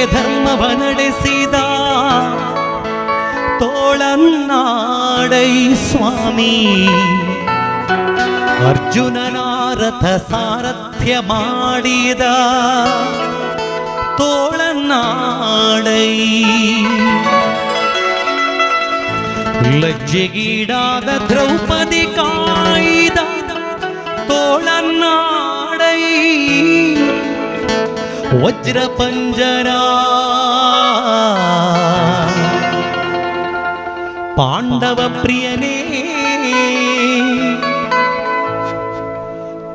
ನನಗೆ ಧರ್ಮವ ನಡೆಸಿದ ತೋಳನ್ನಾಡೈ ಸ್ವಾಮಿ ಅರ್ಜುನನಾರಥ ಸಾರಥ್ಯ ಮಾಡಿದ ತೋಳನ್ನಾಡೈ ಲಜ್ಜೆಗೀಡಾದ ದ್ರೌಪದಿ ಕಾಯ್ದ ತೋಳನ್ನಾಡ ವಜ್ರ ಪಂಜರ ಪಾಂಡವ ಪ್ರಿಯನೇ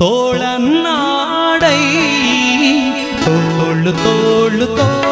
ತೋಳನ್ನಾಡೈ ತೋಳು ತೋಳು ತೋಳು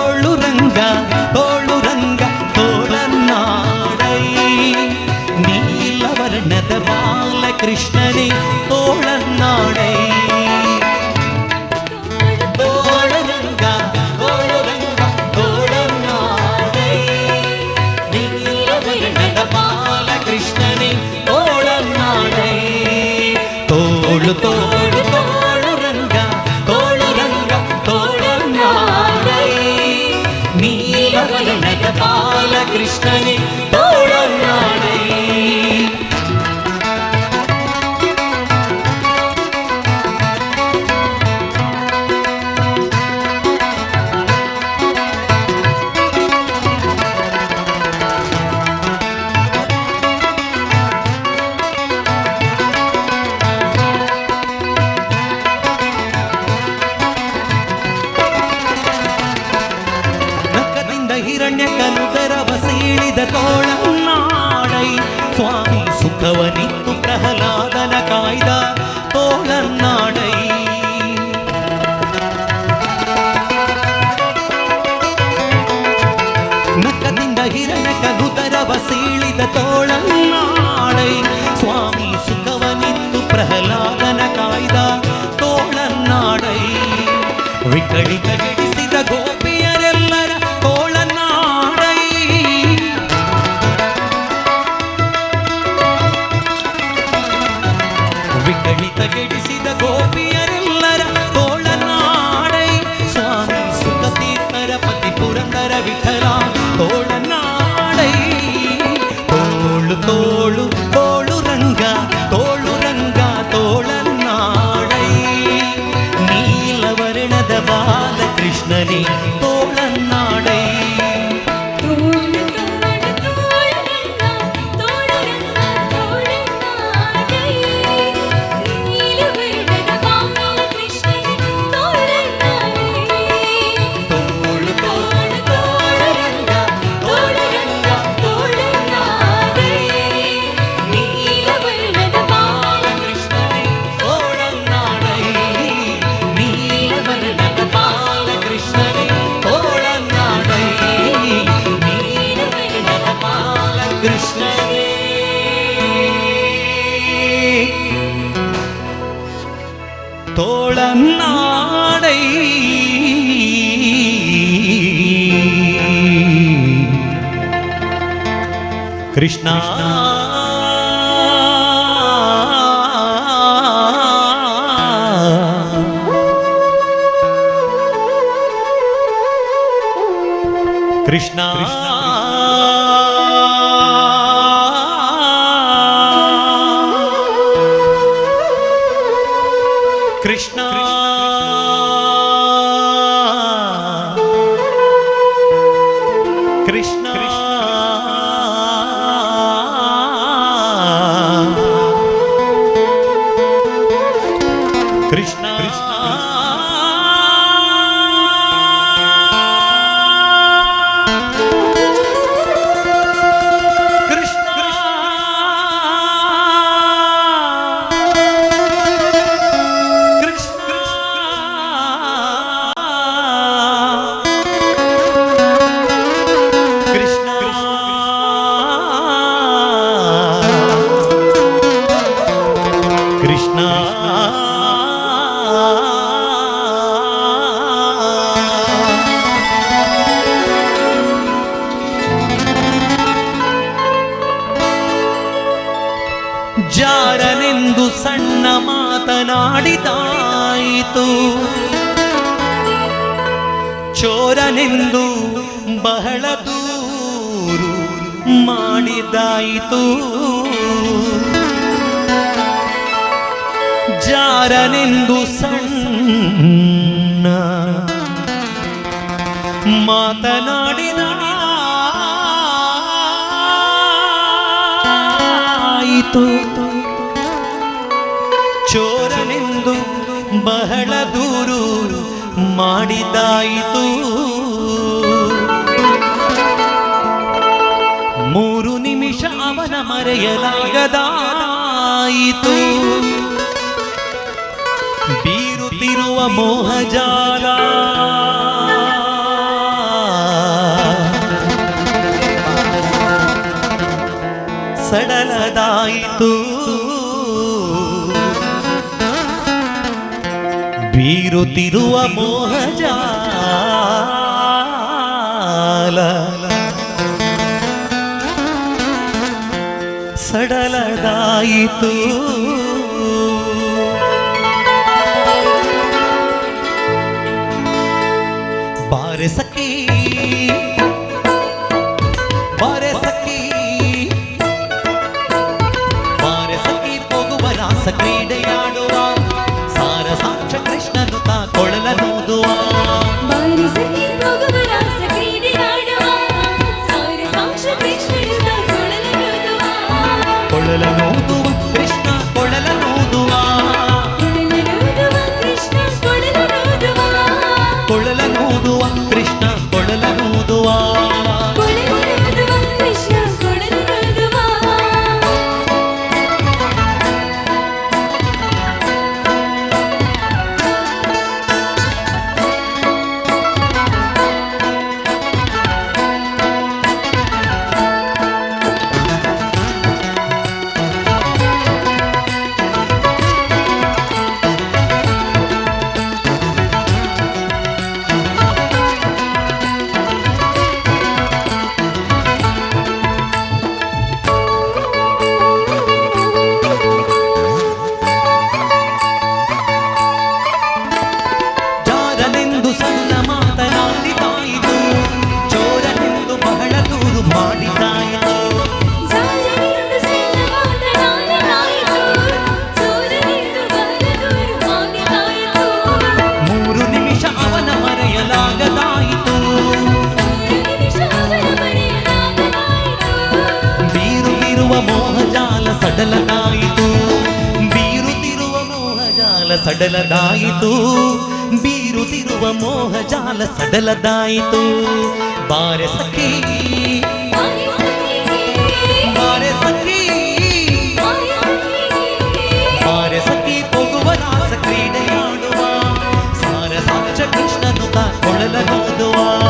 ഗോപിയരെല്ലര തോളനാടൈ സ്വാമി സുഖതീശ്വരപതി പുരന്തര വിഠല തോളനാടൈ തോളു തോളു തോളു രംഗ തോളു രംഗ തോളനാടൈ നീലവർണദ ബാലകൃഷ്ണനെ தோழநாடை கிருஷ்ணா கிருஷ்ணா Krishna, ನನ್ನ ಮಾತನಾಡಿದಾಯಿತು. ಚೋರನೆಂದು ಬಹಳ ದೂರು ಮಾಡಿದಾಯಿತು. ಜಾರನೆಂದು ಸಣ್ಣ ಮಾತನಾಡಿ ಬಹಳ ದೂರು ಮಾಡಿದಾಯಿತು ಮೂರು ನಿಮಿಷ ಅವನ ಮರೆಯಲಾಗದಾಯಿತು. ಬೀರುತ್ತಿರುವ ಮೋಹಜಾಲ ಸಡಲದಾಯಿತು. ಬೀರುತ್ತಿರುವ ಮೋಹಜಾಲ ಸಡಲದಾಯಿತು. ಬಾರೆ ಸಖಿ ಬಾರೆ ಸಖಿ ಬಾರೆ ಸಖಿ ಹೋಗುವ ರಾಸ ಕ್ರೀಡೆಯಾಡುವ ಸಡಲದಾಯಿತು. ಬೀರುತ್ತಿರುವ ಮೋಹಜಾಲ ಸಡಲದಾಯಿತು. ಬಾರೆ ಸಖಿ. ಬಾರಿ ಸಖಿ. ಬಾರೆ ಸಖಿ ಹೋಗುವ ರಾಸ ಕ್ರೀಡೆಯಾಡುವ. ಸಾರ ಸಾಕ್ಷ ಕೃಷ್ಣನು ತಾ ಕೊಳಲನೋದುವ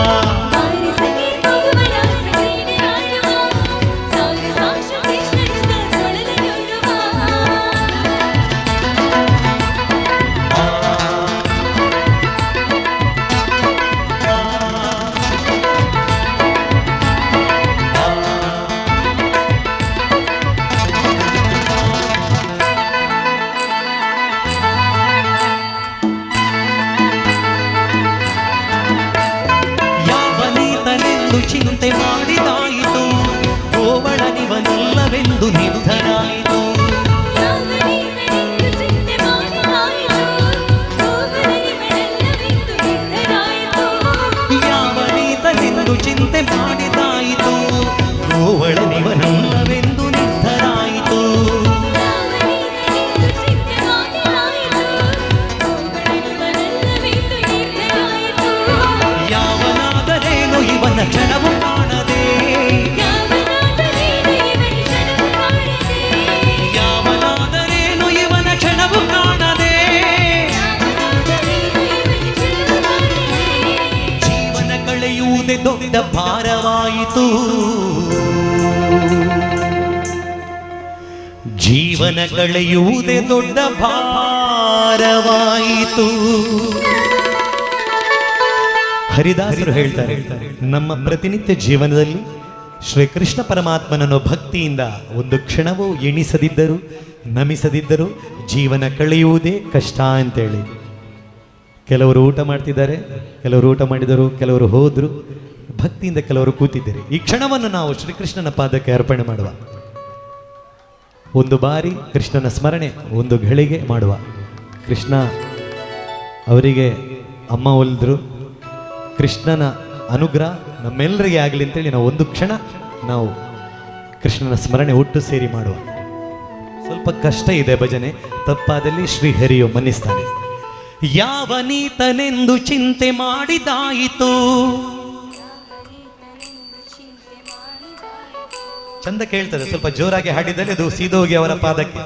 ಭಾರವಾಯಿತು ಜೀವನ ಕಳೆಯುವುದೇ ದೊಡ್ಡ ಭಾರವಾಯಿತು. ಹರಿದಾಸರು ಹೇಳ್ತಾರೆ, ನಮ್ಮ ಪ್ರತಿನಿತ್ಯ ಜೀವನದಲ್ಲಿ ಶ್ರೀಕೃಷ್ಣ ಪರಮಾತ್ಮನನ್ನು ಭಕ್ತಿಯಿಂದ ಒಂದು ಕ್ಷಣವೂ ಎಣಿಸದಿದ್ದರು, ನಮಿಸದಿದ್ದರು ಜೀವನ ಕಳೆಯುವುದೇ ಕಷ್ಟ ಅಂತೇಳಿ. ಕೆಲವರು ಊಟ ಮಾಡ್ತಿದ್ದಾರೆ, ಕೆಲವರು ಊಟ ಮಾಡಿದರು, ಕೆಲವರು ಹೋದರು ಭಕ್ತಿಯಿಂದ ಕೆಲವರು ಕೂತಿದ್ದೀರಿ. ಈ ಕ್ಷಣವನ್ನು ನಾವು ಶ್ರೀಕೃಷ್ಣನ ಪಾದಕ್ಕೆ ಅರ್ಪಣೆ ಮಾಡುವ. ಒಂದು ಬಾರಿ ಕೃಷ್ಣನ ಸ್ಮರಣೆ, ಒಂದು ಘಳಿಗೆ ಮಾಡುವ. ಕೃಷ್ಣ ಅವರಿಗೆ, ಅಮ್ಮ ಒಲಿದ್ರು, ಕೃಷ್ಣನ ಅನುಗ್ರಹ ನಮ್ಮೆಲ್ಲರಿಗೆ ಆಗಲಿ ಅಂತೇಳಿ ನಾವು ಒಂದು ಕ್ಷಣ ನಾವು ಕೃಷ್ಣನ ಸ್ಮರಣೆ ಒಟ್ಟು ಸೇರಿ ಮಾಡುವ. ಸ್ವಲ್ಪ ಕಷ್ಟ ಇದೆ ಭಜನೆ, ತಪ್ಪಾದಲ್ಲಿ ಶ್ರೀಹರಿಯು ಮನ್ನಿಸ್ತಾನೆ. ಯಾವ ನೀತನೆಂದು ಚಿಂತೆ ಮಾಡಿದಾಯಿತು? ಚಂದ ಕೇಳ್ತದೆ, ಸ್ವಲ್ಪ ಜೋರಾಗಿ ಹಾಡಿದರೆ ಅದು ಸೀದೋಗಿ ಅವರ ಪಾದಕ್ಕೆ.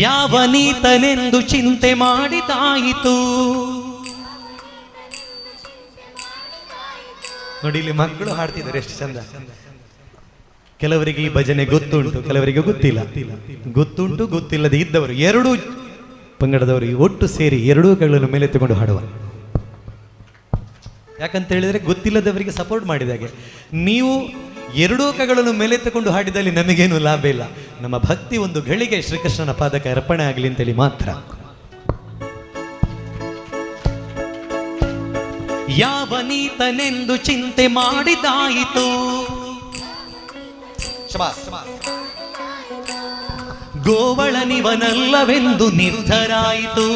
ಯಾವ ನೀತನೆಂದು ಚಿಂತೆ ಮಾಡಿದಾಯಿತು? ನೋಡಿ, ಇಲ್ಲಿ ಮಕ್ಕಳು ಹಾಡ್ತಿದ್ದಾರೆ, ಎಷ್ಟು ಚಂದ. ಕೆಲವರಿಗೆ ಈ ಭಜನೆ ಗೊತ್ತುಂಟು, ಕೆಲವರಿಗೆ ಗೊತ್ತಿಲ್ಲ. ಗೊತ್ತುಂಟು, ಗೊತ್ತಿಲ್ಲದೆ ಇದ್ದವರು, ಎರಡೂ ಪಂಗಡದವರು ಒಟ್ಟು ಸೇರಿ ಎರಡೂ ಕೈಗಳನ್ನು ಮೇಲೆ ತಗೊಂಡು ಹಾಡುವ ಯಾಕಂತ ಹೇಳಿದ್ರೆ, ಗೊತ್ತಿಲ್ಲದವರಿಗೆ ಸಪೋರ್ಟ್ ಮಾಡಿದಾಗೆ ನೀವು ಎರಡೂ ಕೈಗಳನ್ನು ಮೇಲೆ ಹಾಡಿದಲ್ಲಿ ನಮಗೇನು ಲಾಭ ಇಲ್ಲ. ನಮ್ಮ ಭಕ್ತಿ ಒಂದು ಗಳಿಗೆ ಶ್ರೀಕೃಷ್ಣನ ಪಾದಕ ಅರ್ಪಣೆ ಆಗಲಿ ಅಂತೇಳಿ ಮಾತ್ರ. ಯಾವ ನೀತನೆಂದು ಚಿಂತೆ ಮಾಡಿದಾಯಿತು? ಗೋವಳನಿವನಲ್ಲವೆಂದು ನಿರ್ಧರಾಯಿತು.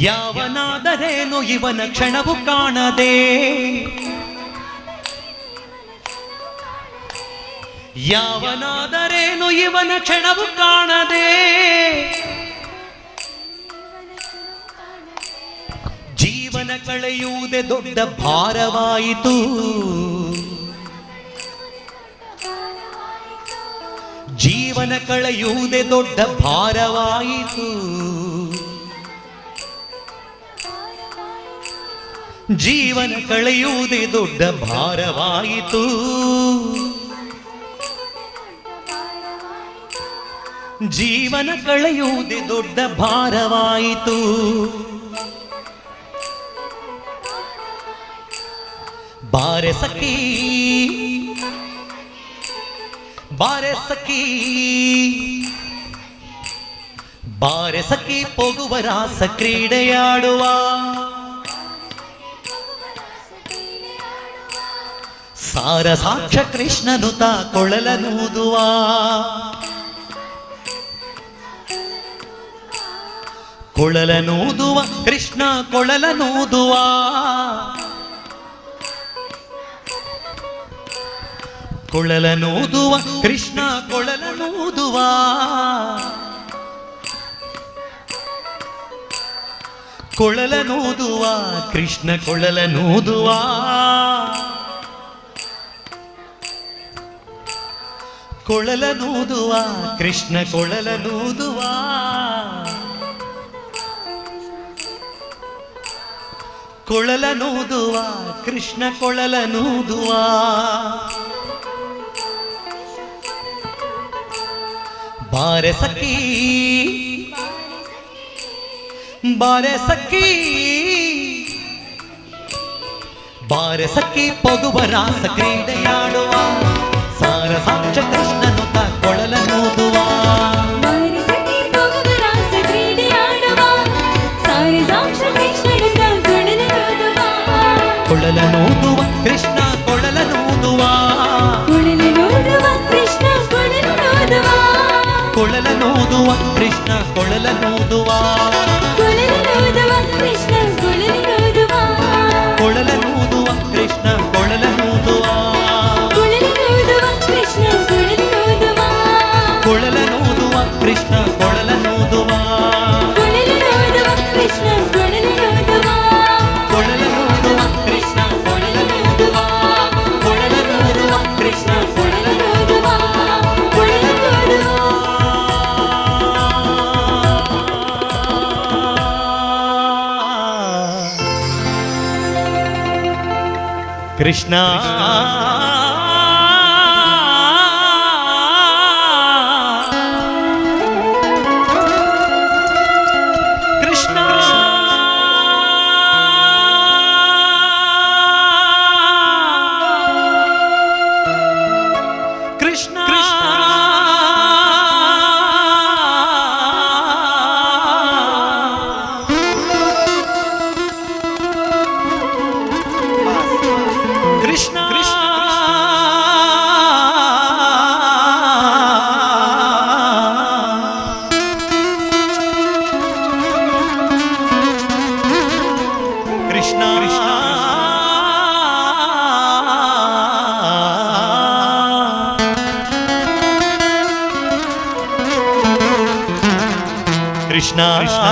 ಯಾವನಾದರೇನು ಇವನ ಕ್ಷಣವು ಕಾಣದೆ? ಯಾವನಾದರೇನು ಇವನ ಕ್ಷಣವು ಕಾಣದೆ? ಜೀವನ ಕಳೆಯುವುದೇ ದೊಡ್ಡ ಭಾರವಾಯಿತು. ಜೀವನ ಕಳೆಯುವುದೇ ದೊಡ್ಡ ಭಾರವಾಯಿತು. ಜೀವನ ಕಳೆಯುವುದೇ ದೊಡ್ಡ ಭಾರವಾಯಿತು. ಜೀವನ ಕಳೆಯುವುದೇ ದೊಡ್ಡ ಭಾರವಾಯಿತು. ಬಾರೆ ಸಖಿ ಬಾರೆ ಸಖಿ ಬಾರೆ ಸಖಿ ಪೋಗುವ ರಾಸ ಕ್ರೀಡೆಯಾಡುವ. ಸಾರ ಸಾಕ್ಷ ಕೃಷ್ಣನು ತಾ ಕೊಳಲನೂದುವ. ಕೊಳಲನೂದುವ ಕೃಷ್ಣ ಕೊಳಲನೂದುವ. ಕೊಳಲನೂದುವ ಕೃಷ್ಣ ಕೊಳಲನೂದುವ. ಕೊಳಲನೂದುವ ಕೃಷ್ಣ ಕೊಳಲನೂದುವ. ಕೊಳಲ ನೂದುವ, ಕೃಷ್ಣ ಕೊಳಲ ನೂದುವ. ಕೊಳಲ ನೂದುವ, ಕೃಷ್ಣ ಕೊಳಲ ನೂದುವ. ಬಾರಸಕಿ ಸಖಿ ಬಾರಸಕಿ ಸಖಿ ರಾಸ ಸಖಿ ಪೊಗುಬರಾಸ ಕ್ರೀಡೆಯಾಡುವ ಸಾರ ಸಾಕ್ಷ ಕೃಷ್ಣ ಕೊಳಲ ನೋದುವ ಕೊಳಲ ನೋದುವ ಕೃಷ್ಣ ಕೊಳಲ ನೋದುವ ಕೊಳಲ ನೋದುವ ಕೃಷ್ಣ ಕೊಳಲ ನೋದುವ ಕೃಷ್ಣ Krishna, ಕೃಷ್ಣ